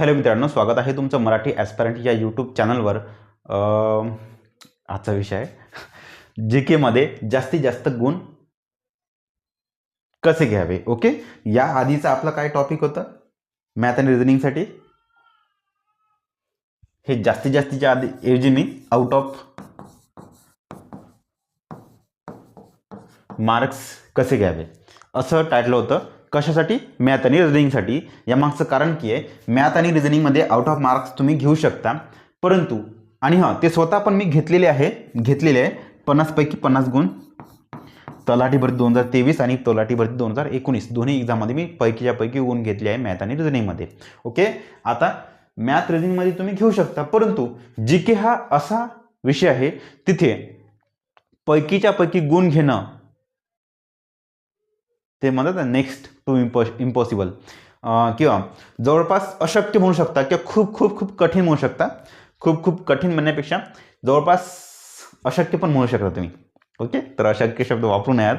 Hello मित्रांनो स्वागत आहे तुमचं मराठी ॲस्परंट या यूट्यूब चॅनलवर आजचा विषय आहे. जी केमध्ये जास्तीत जास्त गुण कसे घ्यावे? ओके या आधीचा आपलं काय टॉपिक होतं? मॅथ आणि रिझनिंगसाठी हे जास्तीत जास्तीच्या आधी ऐवजी मी आउट ऑफ मार्क्स कसे घ्यावे? असं टायटलं होतं. कशासाठी? मॅथ आणि रिझनिंगसाठी यामागचं कारण की आहे मॅथ आणि रिझनिंगमध्ये आउट ऑफ मार्क्स तुम्ही घेऊ शकता. परंतु आणि हां ते स्वतः पण मी घेतलेले आहे घेतलेले आहे पन्नासपैकी पन्नास गुण. तलाठी भरती दोन हजार तेवीस आणि तलाठी भरती दोन हजार एकोणीस. दोन्ही एक्झाममध्ये मी पैकीच्या पैकी गुण घेतले आहे मॅथ आणि रिझनिंगमध्ये ओके? आता मॅथ रिझनिंगमध्ये तुम्ही घेऊ शकता. परंतु जी के हा असा विषय आहे तिथे पैकीच्या पैकी गुण घेणं ते म्हणतात नेक्स्ट टू इम्पॉ इम्पॉसिबल किंवा जवळपास अशक्य म्हणू शकता किंवा खूप खूप खूप कठीण म्हणू शकता. खूप खूप कठीण जवळपास अशक्य म्हणू शकता तुम्ही. ओके? अशक्य शब्द वापरू नये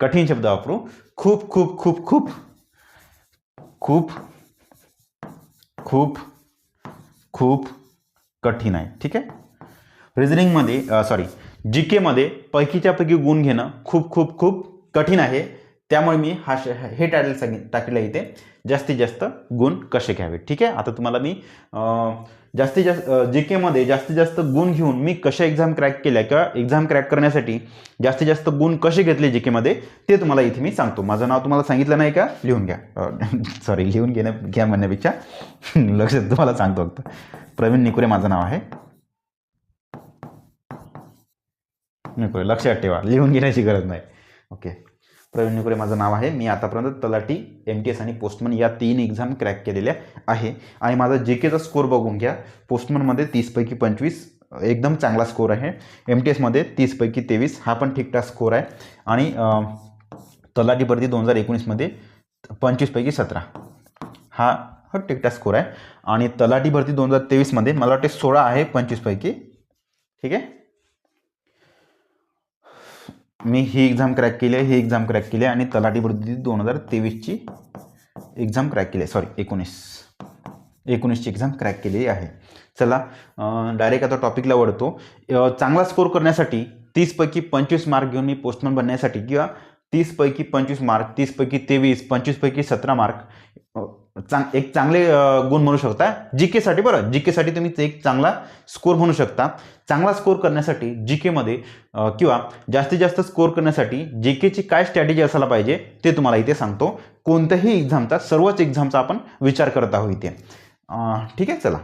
कठीण शब्द वापरू. खूप खूप खूप खूप खूप खूप खूप कठीण आहे. ठीक आहे? रिझनिंगमध्ये सॉरी जी केमध्ये पैकीच्या पैकी गुण घेणं खूप खूप खूप कठीण आहे. त्यामुळे मी हा श हे टायटल सांगित टाकलं इथे. जास्तीत जास्त गुण कसे घ्यावे? ठीक आहे? आता तुम्हाला मी जास्तीत जास्त जी केमध्ये जास्तीत जास्त गुण घेऊन मी कशा एक्झाम क्रॅक केल्या किंवा एक्झाम क्रॅक करण्यासाठी जास्तीत जास्त गुण कसे घेतले जी केमध्ये ते तुम्हाला इथे मी सांगतो. माझं नाव तुम्हाला सांगितलं नाही का? लिहून घ्या. सॉरी लिहून घेण्या घ्या म्हणण्यापेक्षा लक्ष तुम्हाला सांगतो फक्त. प्रवीण निकुरे माझं नाव आहे. निकुरे लक्षात ठेवा. लिहून घेण्याची गरज नाही. ओके. प्रवीण निकुरे माझं नाव आहे. मी आतापर्यंत तलाठी एम टी एस आणि पोस्टमन या तीन एक्झाम क्रॅक केलेल्या आहे. आणि माझा जे केचा स्कोर बघून घ्या. पोस्टमनमध्ये तीसपैकी पंचवीस एकदम चांगला स्कोर आहे. एम टी एसमध्ये तीसपैकी तेवीस हा पण ठीकठाक स्कोर आहे. आणि तलाठी भरती दोन हजार एकोणीसमध्ये पंचवीसपैकी सतरा. हा हा ठीकठाक स्कोर आहे. आणि तलाठी भरती दोन हजार तेवीसमध्ये मला वाटते सोळा आहे पंचवीसपैकी ठीक आहे? मी ही एक्झाम क्रॅक केली आहे ही एक्झाम क्रॅक केली आहे आणि तलाठी भरती दोन हजार तेवीसची एक्झाम क्रॅक केली आहे. सॉरी एकोणीस. एकोणीसची एक्झाम क्रॅक केलेली आहे. चला डायरेक्ट आता टॉपिकला वळतो. चांगला स्कोर करण्यासाठी तीसपैकी पंचवीस मार्क घेऊन मी पोस्टमन बनण्यासाठी किंवा तीसपैकी पंचवीस मार्क तीसपैकी तेवीस पंचवीसपैकी सतरा मार्क चांग एक चांगले गुण म्हणू शकता. जी केसाठी बरं जी केसाठी तुम्ही एक चांगला स्कोर म्हणू शकता. चांगला स्कोर करण्यासाठी जी केमध्ये किंवा जास्तीत जास्त स्कोर करण्यासाठी जी केची काय स्ट्रॅटेजी असायला पाहिजे ते तुम्हाला इथे सांगतो. कोणत्याही एक्झामचा सर्वच एक्झामचा आपण विचार करत आहोत इथे. ठीक आहे चला.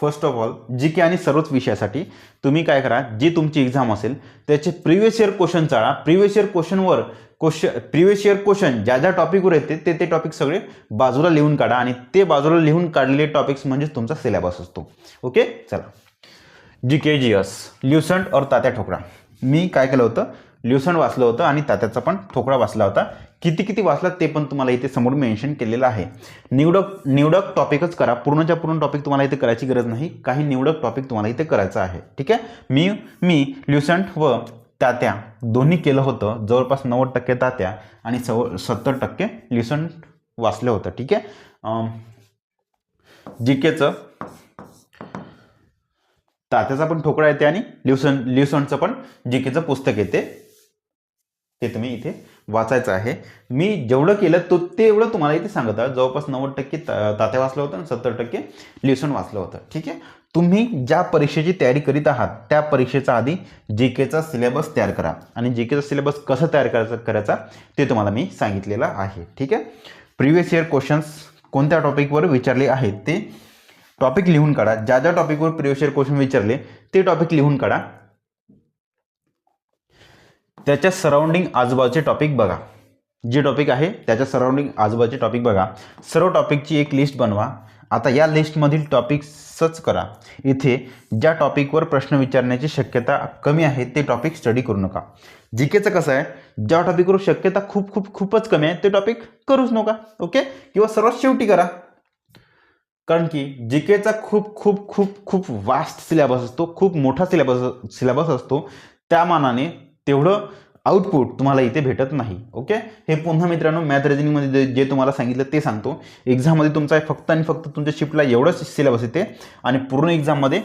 First of all G K आणि सर्वच विषयासाठी तुम्ही काय करा जी तुमची एक्झाम असेल त्याचे प्रिव्हियस इयर क्वेश्चन चाळा. प्रिव्हियस इयर क्वेश्चनवर क्वेश्चन प्रिव्हियस इयर क्वेश्चन ज्या ज्या टॉपिकवर येते ते ते टॉपिक सगळे बाजूला लिहून काढा आणि ते बाजूला लिहून काढलेले टॉपिक्स म्हणजेच तुमचा सिलेबस असतो. ओके चला. जी के जी एस ल्युसंट और तात्या ठोकळा मी काय केलं होतं ल्युसन वाचलं होतं आणि तात्याचा पण ठोकळा वाचला होता. किती किती वाचला ते पण तुम्हाला इथे समोर मेन्शन केलेलं आहे. निवडक निवडक टॉपिकच करा. पूर्णच्या पूर्ण टॉपिक तुम्हाला इथे करायची गरज नाही. काही निवडक टॉपिक तुम्हाला इथे करायचं आहे. ठीक आहे? मी मी ल्युसंट व तात्या दोन्ही केलं होतं. जवळपास नव्वद टक्के तात्या आणि सव सत्तर टक्के ल्युसंट वाचलं होतं. ठीक आहे? जी केचं तात्याचा पण ठोकळा येते आणि ल्युसन ल्युसंटचं पण जी केचं पुस्तक येते. ते तुम्ही इथे वाचायचं आहे. मी जेवढं केलं तो तेवढं तुम्हाला इथे सांगत आहे. जवळपास नव्वद टक्के तात्या वाचलं होतं आणि सत्तर टक्के लिसन वाचलं होतं. ठीक आहे? तुम्ही ज्या परीक्षेची तयारी करीत आहात त्या परीक्षेचा आधी जी केचा सिलेबस तयार करा. आणि जी केचा सिलेबस कसं तयार करायचं करायचा ते तुम्हाला मी सांगितलेलं आहे. ठीक आहे? प्रिव्हियस इयर क्वेश्चन्स कोणत्या टॉपिकवर विचारले आहेत ते टॉपिक लिहून काढा. ज्या ज्या टॉपिकवर प्रिव्हियस इयर क्वेश्चन विचारले ते टॉपिक लिहून काढा. त्याच्या सराउंडिंग आजूबाजूचे टॉपिक बघा. जे टॉपिक आहे त्याच्या सराउंडिंग आजूबाजूचे टॉपिक बघा. सर्व टॉपिकची एक लिस्ट बनवा. आता या लिस्टमधील टॉपिक्सच करा. इथे ज्या टॉपिकवर प्रश्न विचारण्याची शक्यता कमी आहे ते टॉपिक स्टडी करू नका. जी केचं कसं आहे? ज्या टॉपिकवर शक्यता खूप खूप खूपच कमी आहे ते टॉपिक करूच नका. ओके किंवा सर्वात शेवटी करा. कारण की जी केचा खूप खूप खूप खूप वास्ट सिलेबस असतो खूप मोठा सिलेबस सिलेबस असतो. त्या मानाने तेवढं आउटपुट तुम्हाला इथे भेटत नाही ओके हे पुन्हा मित्रांनो मॅथ रिजनिंगमध्ये जे जे तुम्हाला सांगितलं ते सांगतो. एक्झाममध्ये तुमचा फक्त आणि फक्त तुमच्या शिफ्टला एवढंच सिलेबस येते आणि पूर्ण एक्झाममध्ये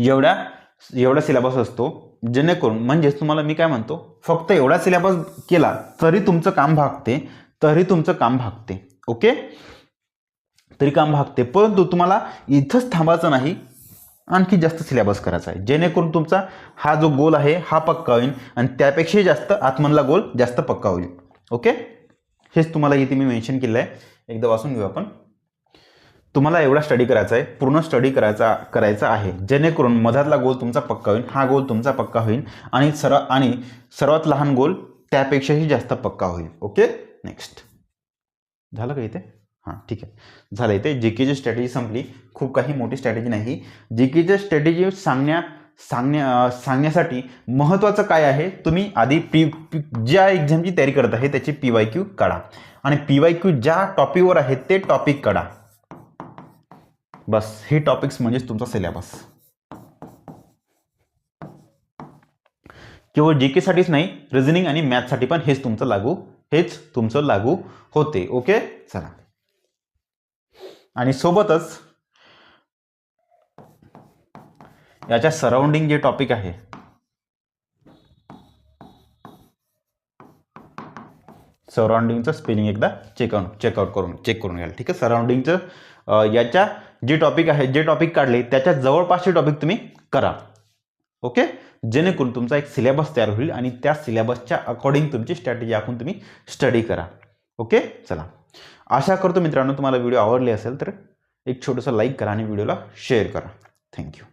एवढ्या एवढा सिलेबस असतो. जेणेकरून म्हणजेच तुम्हाला मी काय म्हणतो फक्त एवढा सिलेबस केला तरी तुमचं काम भागते तरी तुमचं काम भागते ओके तरी काम भागते. परंतु तुम्हाला इथंच थांबायचं नाही आणखी जास्त सिलेबस करायचा आहे. जेणेकरून तुमचा हा जो गोल आहे हा पक्का होईल आणि त्यापेक्षाही जास्त आतमधला गोल जास्त पक्का होईल. ओके हेच तुम्हाला इथे मी मेन्शन केलं आहे एकदा वाचून घेऊ आपण. तुम्हाला एवढा स्टडी करायचा आहे पूर्ण स्टडी करायचा करायचा आहे. जेणेकरून मधातला गोल तुमचा पक्का होईल हा गोल तुमचा पक्का होईल आणि सर्व आणि सर्वात लहान गोल त्यापेक्षाही जास्त पक्का होईल. ओके नेक्स्ट झालं का इथे? हां ठीक आहे. झालं इथे. जी केची स्ट्रॅटेजी संपली. खूप काही मोठी स्ट्रॅटेजी नाही. जी केच्या स्ट्रॅटेजी सांगण्या सांगण्या सांगण्यासाठी महत्त्वाचं काय आहे? तुम्ही आधी पी पी ज्या एक्झामची तयारी करत आहे त्याची पी वाय क्यू काढा. आणि पी वाय क्यू ज्या टॉपिकवर आहे ते टॉपिक काढा. बस हे टॉपिक्स म्हणजेच तुमचा सिलेबस केवळ जी केसाठीच नाही रिझनिंग आणि मॅथसाठी पण हेच तुमचं लागू हेच तुमचं लागू होते. ओके चला. आणि सोबतच याच्या सराउंडिंग जे टॉपिक आहे सराउंडिंगचं स्पेलिंग एकदा चेकआउट चेकआउट करून चेक करून घ्याल ठीक आहे? सराउंडिंगचं याच्या जे टॉपिक आहे जे टॉपिक काढले त्याच्या जवळपासचे टॉपिक तुम्ही करा. ओके जेणेकरून तुमचा एक सिलेबस तयार होईल आणि त्या सिलेबसच्या अकॉर्डिंग तुमची स्ट्रॅटेजी आखून तुम्ही स्टडी करा. ओके चला. आशा करतो मित्रांनो तुम्हाला व्हिडिओ आवडले असेल तर एक छोटंसं लाईक करा आणि व्हिडिओला शेअर करा. थँक्यू.